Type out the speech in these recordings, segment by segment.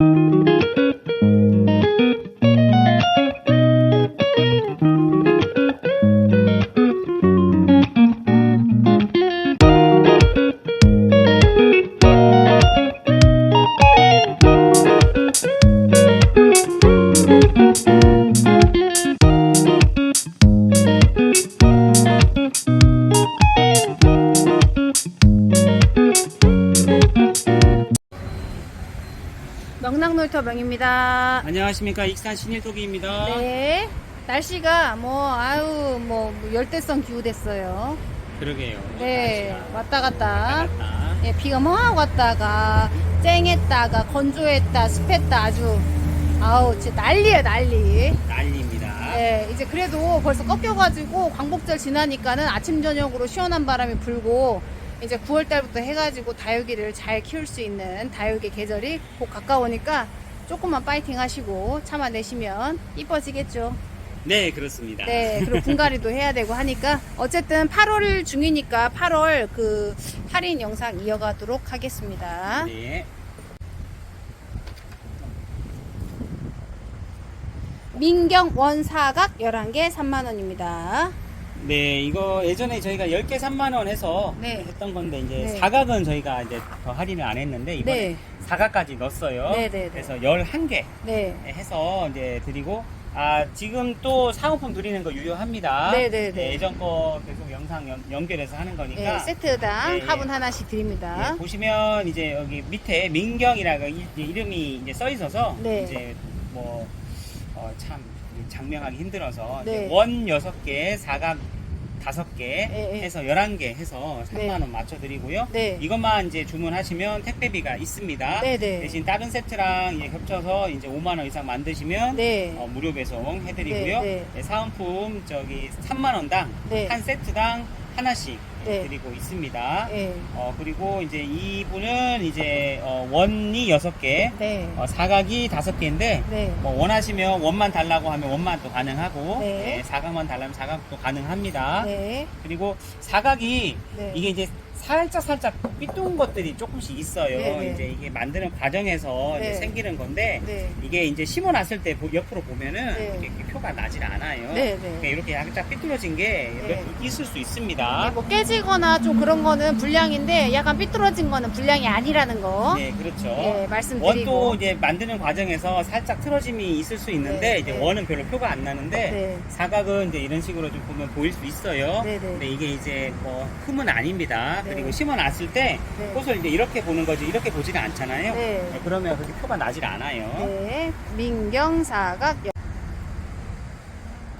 명 랑놀터 명입니다. 안녕하십니까 익산 신일도기입니다. 네. 날씨가 뭐 아유 뭐 열대성 기후 됐어요. 그러게요. 네. 왔다 갔다. 왔다 갔다. 예, 비가 막 왔다가 쨍했다가 건조했다 습했다 아주 아우 진짜 난리야 난리. 난리입니다. 네, 이제 그래도 벌써 꺾여가지고 광복절 지나니까는 아침 저녁으로 시원한 바람이 불고 이제 9월 달부터 해가지고 다육이를 잘 키울 수 있는 다육이 계절이 곧 가까우니까 조금만 파이팅 하시고 참아내시면 이뻐지겠죠. 네 그렇습니다. 네, 그리고 분갈이도 해야 되고 하니까 어쨌든 8월 중이니까 8월 그 할인 영상 이어가도록 하겠습니다. 네. 민경 원사각 11개 3만원입니다. 네, 이거 예전에 저희가 10개 3만 원 해서 네. 했던 건데 이제 네. 사각은 저희가 이제 더 할인을 안 했는데 이번에 네. 사각까지 넣었어요. 네, 네, 네. 그래서 11개 네. 해서 이제 드리고 아 지금 또 사은품 드리는 거 유효합니다. 네, 네, 네. 예전 거 계속 영상 연, 연결해서 하는 거니까 네, 세트당 네, 화분 예. 하나씩 드립니다. 예, 보시면 이제 여기 밑에 민경이라고 이- 이름이 이제 써 있어서 네. 이제 뭐 참 장명하기 힘들어서 네. 이제 원 여섯 개, 사각 다섯 개 예, 예. 해서 11개 해서 3만 네. 원 맞춰 드리고요. 네. 이것만 이제 주문하시면 택배비가 있습니다. 네, 네. 대신 다른 세트랑 이제 겹쳐서 이제 5만 원 이상 만드시면 네. 어, 무료 배송 해드리고요. 네, 네. 네, 사은품 저기 3만 원당 네. 한 세트당 하나씩 네. 드리고 있습니다. 네. 어, 그리고 이제 이분은 이제 어, 원이 여섯 개, 네. 어, 사각이 다섯 개인데 네. 뭐 원하시면 원만 달라고 하면 원만 또 가능하고 네. 예, 사각만 달라면 사각도 가능합니다. 네. 그리고 사각이 네. 이게 이제 살짝 살짝 삐뚤은 것들이 조금씩 있어요. 네, 네. 이제 이게 만드는 과정에서 네. 이제 생기는 건데 네. 이게 이제 심어놨을 때 보- 옆으로 보면은 네. 이렇게, 이렇게 표가 나질 않아요. 네, 네. 그러니까 이렇게 약간 삐뚤어진 게 네. 있을 수 있습니다. 네, 뭐 깨지거나 좀 그런 거는 불량인데 약간 삐뚤어진 거는 불량이 아니라는 거. 네, 그렇죠. 예, 원도 말씀드리고. 이제 만드는 과정에서 살짝 틀어짐이 있을 수 있는데 네, 이제 네. 원은 별로 표가 안 나는데 네. 사각은 이제 이런 식으로 좀 보면 보일 수 있어요. 네, 네. 근데 이게 이제 뭐 흠은 아닙니다. 네. 그리고 심어놨을 때 네. 꽃을 이제 이렇게 보는 거지 이렇게 보지는 않잖아요. 네. 네, 그러면 그렇게 표가 나질 않아요. 네. 민경사각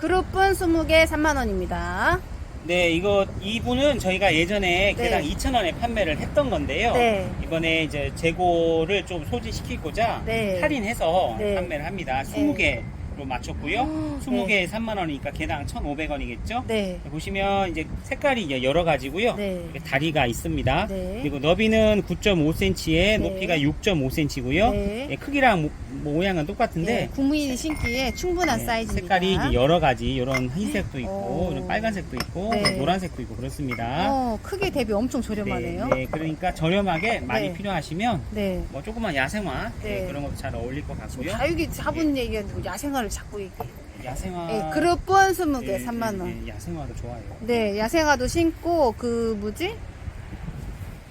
그룹분 20개 3만원입니다. 네, 이거 이분은 저희가 예전에 네. 개당 2,000원에 판매를 했던 건데요. 네. 이번에 이제 재고를 좀 소진시키고자 네. 할인해서 네. 판매를 합니다. 20개 로 맞췄고요. 음, 20개에 3만 원이니까 개당 1,500원이겠죠? 네. 보시면 이제 색깔이 여러 가지고요. 네. 다리가 있습니다. 네. 그리고 너비는 9.5cm에 네. 높이가 6.5cm고요. 네. 크기랑 모, 모양은 똑같은데 네. 국민이 신기에 충분한 네, 사이즈입니다. 색깔이 여러 가지 이런 흰색도 있고 오. 이런 빨간색도 있고 네. 노란색도 있고 그렇습니다. 어, 크기 대비 엄청 저렴하네요. 네, 네, 그러니까 저렴하게 많이 네. 필요하시면 네. 뭐 조그만 야생화 네. 네, 그런 것도 잘 어울릴 것 같고요. 자유기 자분 얘기하고 야생화를 자꾸 얘기해. 야생화 네, 그룹분 20개 네, 3만원. 네, 네, 야생화도 좋아요. 네, 야생화도 심고 그 뭐지?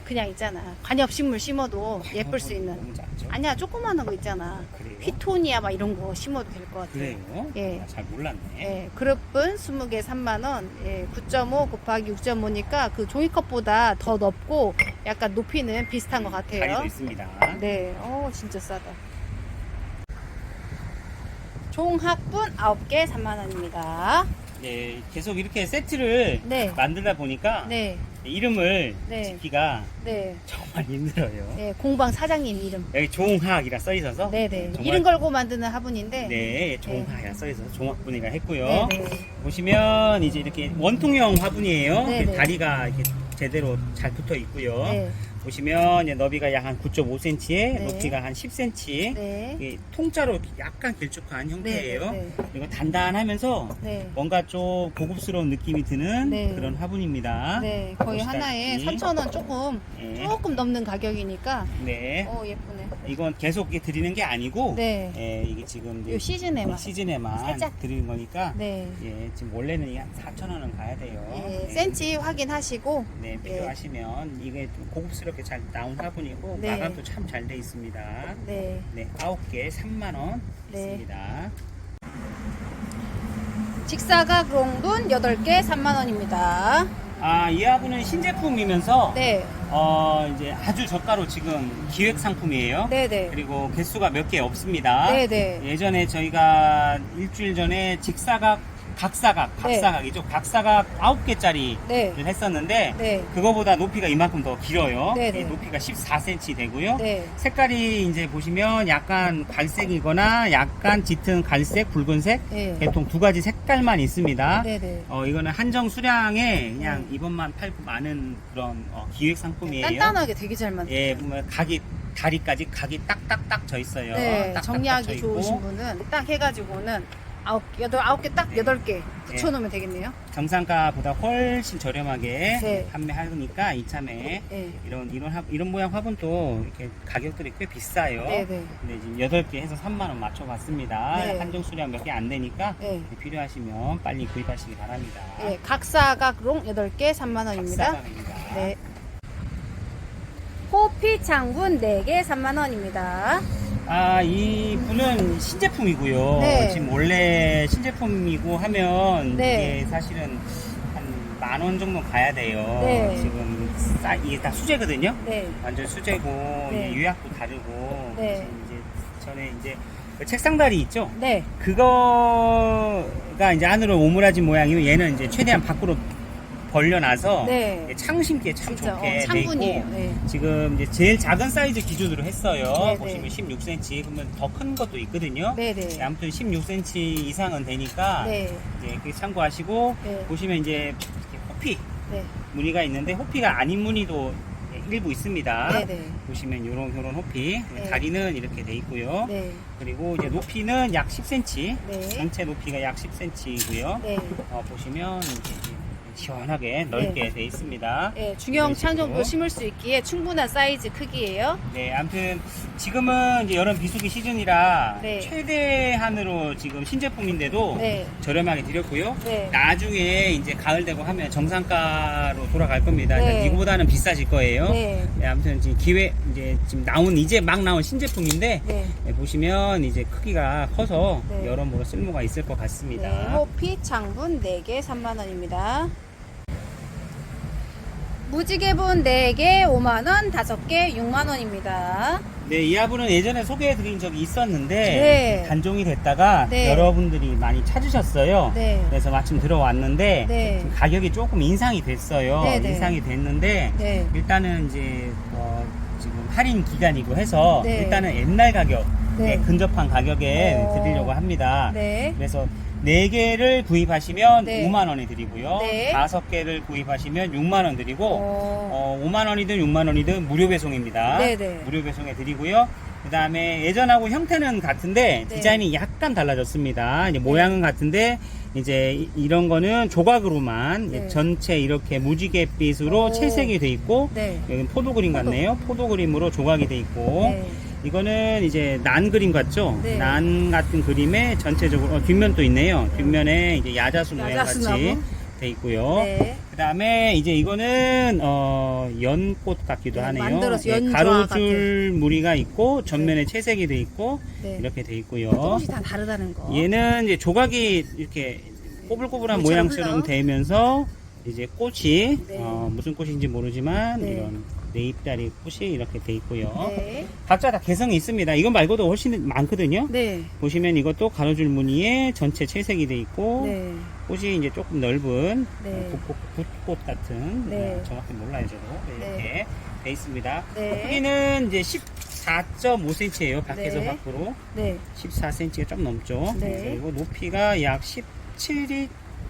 그냥 있잖아. 관엽식물 심어도 예쁠 수 있는. 너무 작죠? 아니야, 조그마한 거 있잖아. 그래요? 휘토니아 막 이런 거 심어도 될 것 같아요. 그래요? 예. 아, 잘 몰랐네. 예, 그룹분 20개 3만원, 예, 9.5 곱하기 6.5니까 그 종이컵보다 더 넓고 약간 높이는 비슷한 것 다리도 같아요. 있습니다. 네, 어 진짜 싸다. 종합분 9개 3만원입니다. 네, 계속 이렇게 세트를 네. 만들다 보니까 네, 이름을 네. 짓기가 네. 정말 힘들어요. 네, 공방 사장님 이름. 여기 종학이라 써 있어서 네네. 정말- 이름 걸고 만드는 화분인데. 네, 종학이라 써 있어서 종합분이라 했고요. 네네. 보시면 이제 이렇게 원통형 화분이에요. 네 네. 다리가 이렇게 제대로 잘 붙어 있고요. 네. 보시면 너비가 약 한 9.5cm에 네. 높이가 한 10cm. 네. 이 통짜로 약간 길쭉한 형태예요. 네, 네. 그리고 단단하면서 네. 뭔가 좀 고급스러운 느낌이 드는 네. 그런 화분입니다. 네, 거의 보시다시피. 하나에 3,000원 조금 네. 조금 넘는 가격이니까 네. 어 예쁘네. 이건 계속 드리는 게 아니고 네. 예, 이게 지금 요 시즌에만. 시즌에만 살짝. 드리는 거니까 네. 예, 지금 원래는 이게 한 4,000원은 가야 돼요. 예, 네. 센치 확인하시고 네, 필요하시면 이게 좀 고급스럽게 잘 나온 화분이고 네. 마감도 참 잘 돼 있습니다. 네. 네, 9개 3만 원 네. 있습니다. 직사각 롱돈 8개 3만 원입니다. 아, 이 화분은 신제품이면서 네. 어, 이제 아주 저가로 지금 기획 상품이에요. 네, 네. 그리고 개수가 몇 개 없습니다. 네, 네. 예전에 저희가 일주일 전에 직사각, 각사각, 네. 각사각이죠. 각사각 9개짜리를 네. 했었는데 네. 그거보다 높이가 이만큼 더 길어요. 네, 네. 예, 높이가 14cm 되고요. 네. 색깔이 이제 보시면 약간 갈색이거나 약간 짙은 갈색, 붉은색 네. 개통 두 가지 색깔만 있습니다. 네, 네. 어, 이거는 한정 수량에 그냥 네. 이번만 팔고 많은 그런 어, 기획 상품이에요. 단단하게 되게 잘 만들었어요. 예, 보면 각이 다리까지 각이 딱딱딱 져 있어요. 네, 딱딱딱 져 정리하기 있고. 좋으신 분은 딱 해가지고는 아홉 여덟 아홉 개딱 네. 여덟 개 붙여놓으면 되겠네요. 정상가보다 훨씬 저렴하게 네. 판매하니까 이참에 네, 이런 이런 화- 이런 모양 화분도 이렇게 가격들이 꽤 비싸요. 네, 네, 근데 지금 8개 해서 3만 원 맞춰봤습니다. 네. 한정 수량 몇 개 안 되니까 네. 필요하시면 빨리 구입하시기 바랍니다. 네, 각사각 롱 여덟 개 3만 원입니다. 네. 호피 창분 4개 3만 원입니다. 아, 이 분은 신제품이고요. 네. 지금 원래 신제품이고 하면 네. 이게 사실은 한 만 원 정도 가야 돼요. 네. 지금 싸, 이게 다 수제거든요. 네. 완전 수제고 네. 이제 유약도 다르고 네. 이제 전에 이제 그 책상다리 있죠. 네. 그거가 이제 안으로 오므라진 모양이면 얘는 이제 최대한 밖으로 벌려놔서 네. 창 심기에 참 진짜 좋게 어, 돼. 있고 네. 지금 이제 제일 작은 사이즈 기준으로 했어요. 네, 보시면 네. 16cm 그러면 더 큰 것도 있거든요. 네, 네. 아무튼 16cm 이상은 되니까 네. 이제 그 참고하시고 네. 보시면 이제 이렇게 호피 네. 무늬가 있는데 호피가 아닌 무늬도 일부 있습니다. 네, 네. 보시면 요런 요런 호피 네. 다리는 이렇게 돼 있고요. 네. 그리고 이제 높이는 약 10cm 네. 전체 높이가 약 10cm이고요. 네. 어, 보시면 이제 시원하게 넓게 돼 있습니다. 네, 중형 이런 창 정도 식으로. 심을 수 있기에 충분한 사이즈 크기예요. 네, 아무튼 지금은 이제 여름 비수기 시즌이라 네. 최대한으로 지금 신제품인데도 네. 저렴하게 드렸고요. 네. 나중에 이제 가을 되고 하면 정상가로 돌아갈 겁니다. 네. 그러니까 이거보다는 비싸질 거예요. 네. 네, 아무튼 지금 기회 이제 지금 나온 이제 막 나온 신제품인데 네. 네, 보시면 이제 크기가 커서 네. 여러모로 쓸모가 있을 것 같습니다. 네, 호피 창분 4개 3만 원입니다. 무지개분 4개 5만원, 5개 6만원입니다. 네, 이 화분은 예전에 소개해드린 적이 있었는데 네. 단종이 됐다가 네. 여러분들이 많이 찾으셨어요. 네. 그래서 마침 들어왔는데 네. 지금 가격이 조금 인상이 됐어요. 네, 네. 인상이 됐는데 네. 일단은 이제 어, 지금 할인 기간이고 해서 네. 일단은 옛날 가격에 네. 근접한 가격에 어. 드리려고 합니다. 네. 그래서 4개를 구입하시면 네. 5만 원에 드리고요. 네. 5개를 구입하시면 6만 원 드리고 어, 어, 5만 원이든 6만 원이든 무료 배송입니다. 네네. 무료 배송해 드리고요. 그 다음에 예전하고 형태는 같은데 네. 디자인이 약간 달라졌습니다. 이제 모양은 같은데 이제 이- 이런 거는 조각으로만 네. 전체 이렇게 무지갯빛으로 오. 채색이 돼 있고 네. 여기는 포도 그림. 같네요. 포도 그림으로 조각이 돼 있고 네. 이거는 이제 난 그림 같죠? 네. 난 같은 그림에 전체적으로 어, 뒷면도 있네요. 뒷면에 이제 야자수 모양 야자수 같이 나무. 돼 있고요. 네. 그다음에 이제 이거는 어 연꽃 같기도 네, 하네요. 만들어서 예, 연좌 가로줄 무늬가 있고 전면에 채색이 돼 있고 네. 이렇게 돼 있고요. 조금씩 다 다르다는 거. 얘는 이제 조각이 이렇게 꼬불꼬불한 물처럼 모양처럼 흘러. 되면서 이제 꽃이 네. 어, 무슨 꽃인지 모르지만 네. 이런 네잎다리 꽃이 이렇게 돼 있고요. 네. 각자 다 개성이 있습니다. 이건 말고도 훨씬 많거든요. 네. 보시면 이것도 가로줄 무늬에 전체 채색이 돼 있고 네. 꽃이 이제 조금 넓은 네. 붓꽃, 붓꽃 같은 네. 어, 정확히 몰라요 저도 네, 이렇게 네. 돼 있습니다. 네. 크기는 이제 14.5cm예요 밖에서 네. 밖으로 네. 14cm가 좀 넘죠. 네. 그리고 높이가 약 17이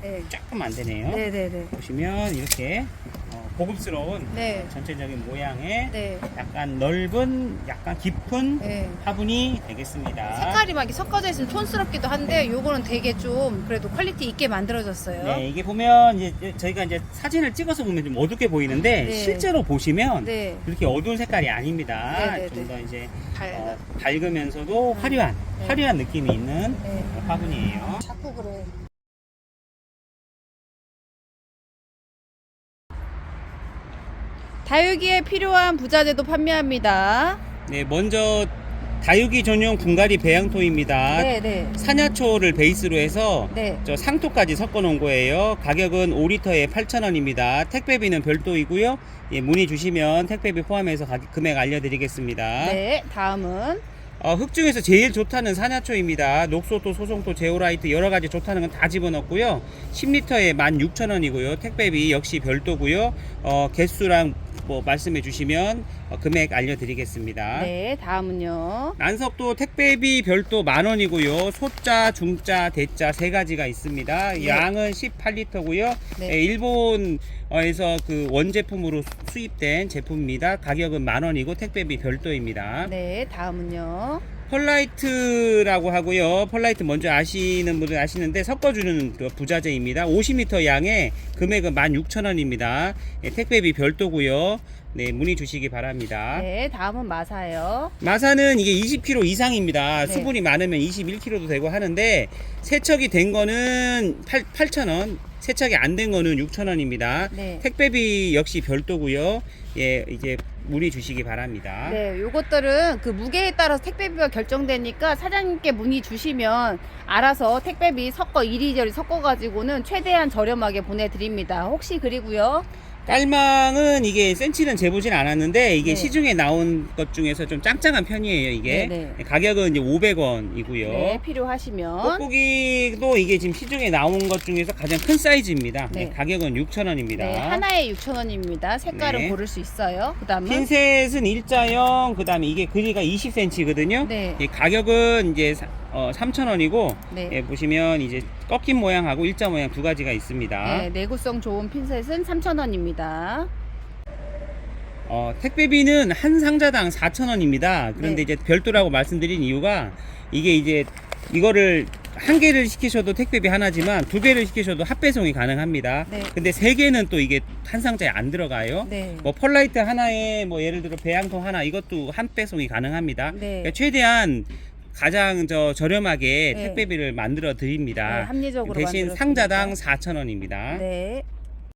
네. 조금 안 되네요. 네. 네. 네. 보시면 이렇게 어, 고급스러운 네. 전체적인 모양의 네. 약간 넓은, 약간 깊은 네. 화분이 되겠습니다. 색깔이 막 이렇게 섞어져 있으면 촌스럽기도 한데 요거는 되게 좀 그래도 퀄리티 있게 만들어졌어요. 네, 이게 보면 이제 저희가 이제 사진을 찍어서 보면 좀 어둡게 보이는데 네. 실제로 보시면 네. 그렇게 어두운 색깔이 아닙니다. 네, 네, 좀 네. 더 이제 밝아. 어, 밝으면서도 화려한 네. 화려한 느낌이 있는 네. 화분이에요. 자꾸 그래. 다육이에 필요한 부자재도 판매합니다. 네, 먼저 다육이 전용 분갈이 배양토입니다. 네, 네. 산야초를 베이스로 해서 네. 저 상토까지 섞어 놓은 거예요. 가격은 5리터에 8,000원입니다. 택배비는 별도이고요. 예, 문의 주시면 택배비 포함해서 금액 알려드리겠습니다. 네. 다음은 어, 흙 중에서 제일 좋다는 산야초입니다. 녹소토, 소송토, 제오라이트 여러 가지 좋다는 건 다 집어넣고요. 10리터에 16,000원이고요. 택배비 역시 별도고요. 어, 개수랑 뭐 말씀해 주시면 어, 금액 알려드리겠습니다. 네, 다음은요. 난석도 택배비 별도 만 원이고요. 소자, 중자, 대자 세 가지가 있습니다. 네. 양은 18리터고요. 네. 일본에서 그 원제품으로 수입된 제품입니다. 가격은 만 원이고 택배비 별도입니다. 네, 다음은요. 펄라이트라고 하고요. 펄라이트 먼저 아시는 분들 아시는데 섞어주는 그 부자재입니다. 50m 양의 금액은 16,000원입니다. 예, 택배비 별도고요. 네, 문의 주시기 바랍니다. 네, 다음은 마사예요. 마사는 이게 20kg 이상입니다. 네. 수분이 많으면 21kg도 되고 하는데 세척이 된 거는 8, 8,000원, 세척이 안 된 거는 6,000원입니다. 네. 택배비 역시 별도고요. 예, 이제 문의 주시기 바랍니다. 네, 요것들은 그 무게에 따라서 택배비가 결정되니까 사장님께 문의 주시면 알아서 택배비 섞어 이리저리 섞어 가지고는 최대한 저렴하게 보내 드립니다. 혹시 그리고요. 깔망은 이게 센치는 재보진 않았는데 이게 네. 시중에 나온 것 중에서 좀 짱짱한 편이에요. 이게 네, 가격은 이제 500원이고요. 네, 필요하시면 뽁뽁이도 이게 지금 시중에 나온 것 중에서 가장 큰 사이즈입니다. 네. 네, 가격은 6,000원입니다. 네, 하나에 6,000원입니다. 색깔은 네. 고를 수 있어요. 그 다음은 핀셋은 일자형, 그 다음에 이게 길이가 20cm거든요. 네. 가격은 이제 사- 어, 3,000원이고, 네. 예, 보시면 이제 꺾인 모양하고 일자 모양 두 가지가 있습니다. 네, 내구성 좋은 핀셋은 3,000원입니다. 어, 택배비는 한 상자당 4,000원입니다. 그런데 네. 이제 별도라고 말씀드린 이유가 이게 이제 이거를 한 개를 시키셔도 택배비 하나지만 두 개를 시키셔도 합배송이 가능합니다. 네. 근데 세 개는 또 이게 한 상자에 안 들어가요. 네. 뭐 펄라이트 하나에 뭐 예를 들어 배양통 하나 이것도 한 배송이 가능합니다. 네. 그러니까 최대한 가장 저 저렴하게 네. 택배비를 만들어 네, 드립니다. 합리적으로 대신 만들었습니다. 상자당 4,000원입니다. 네.